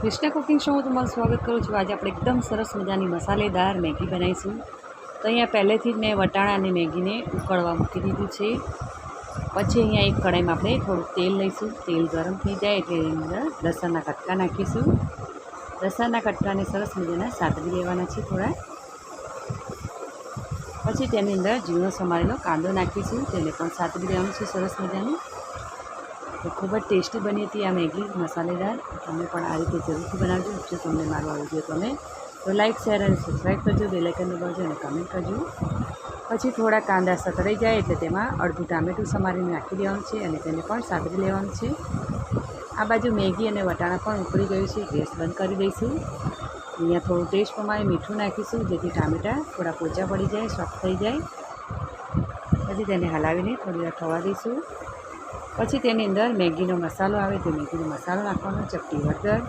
Krishna cooking શોમાં તમારું સ્વાગત કરું છું. આજે આપણે એકદમ સરસ મજાની મસાલેદાર મેગી બનાવીશું. તો અહીંયા પહેલેથી જ મેં વટાણા અને મેગીને ઉકળવા મૂકી દીધું છે. પછી અહીંયા એક કઢાઈમાં આપણે થોડું તેલ લઈશું. તેલ ગરમ થઈ જાય એટલે એની અંદર લસણના કટકા નાખીશું. લસણના કટકાને સરસ મજાના સાતરી લેવાના છે થોડા. પછી તેની અંદર ઝીણો સમારેલો કાંદો નાખીશું. તેને પણ સાતરી લેવાનું છે સરસ મજાનું. તો ખૂબ જ ટેસ્ટી બની હતી આ મેગી મસાલેદાર. તમે પણ આ રીતે જરૂરથી બનાવજો. જો તમને મારો આ વીડિયો ગમે, તો લાઇક શેર અને સબસ્ક્રાઈબ કરજો. બેલાઇકન દબાવજો અને કમેન્ટ કરજો. પછી થોડા કાંદા સતરાઈ જાય એટલે તેમાં અડધું ટામેટું સમારીને નાખી દેવાનું છે અને તેને પણ સાતરી લેવાનું છે. આ બાજુ મેગી અને વટાણા પણ ઉકળી ગયું છે. ગેસ બંધ કરી દઈશું. અહીંયા થોડું ટેસ્ટ પ્રમાણે મીઠું નાખીશું, જેથી ટામેટાં થોડા પોચા પડી જાય સોફ્ટ થઈ જાય. પછી તેને હલાવીને થોડી વાર થવા દઈશું. પછી તેની અંદર મેગીનો મસાલો આવે, તે મેગીનો મસાલો નાખવાનો, ચપટી હળદર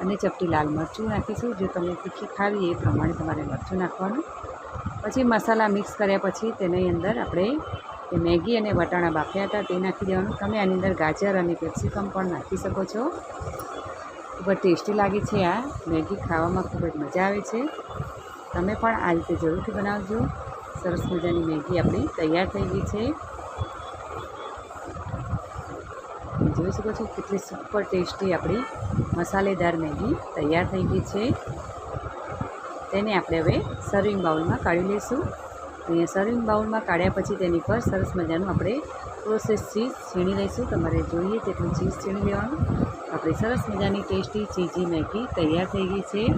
અને ચપટી લાલ મરચું નાખીશું. જો તમને તીખી ખાવી એ પ્રમાણે તમારે મરચું નાખવાનું. પછી મસાલા મિક્સ કર્યા પછી તેની અંદર આપણે મેગી અને વટાણા બાફ્યા હતા તે નાખી દેવાનું. તમે આની અંદર ગાજર અને કેપ્સિકમ પણ નાખી શકો છો. ખૂબ જ ટેસ્ટી લાગે છે આ મેગી. ખાવામાં ખૂબ જ મજા આવે છે. તમે પણ આ રીતે જરૂરથી બનાવજો. સરસ મજાની મેગી આપણી તૈયાર થઈ ગઈ છે તમે જોઈ શકો છો કેટલી સુપર ટેસ્ટી આપણી મસાલેદાર મેગી તૈયાર થઈ ગઈ છે. તેને આપણે હવે સર્વિંગ બાઉલમાં કાઢી લઈશું. અને સર્વિંગ બાઉલમાં કાઢ્યા પછી તેની પર સરસ મજાનું આપણે પ્રોસેસ ચીઝ છીણી લઈશું. તમારે જોઈએ તેટલું ચીઝ છીણી લેવાનું. આપણી સરસ મજાની ટેસ્ટી ચીઝી મેગી તૈયાર થઈ ગઈ છે.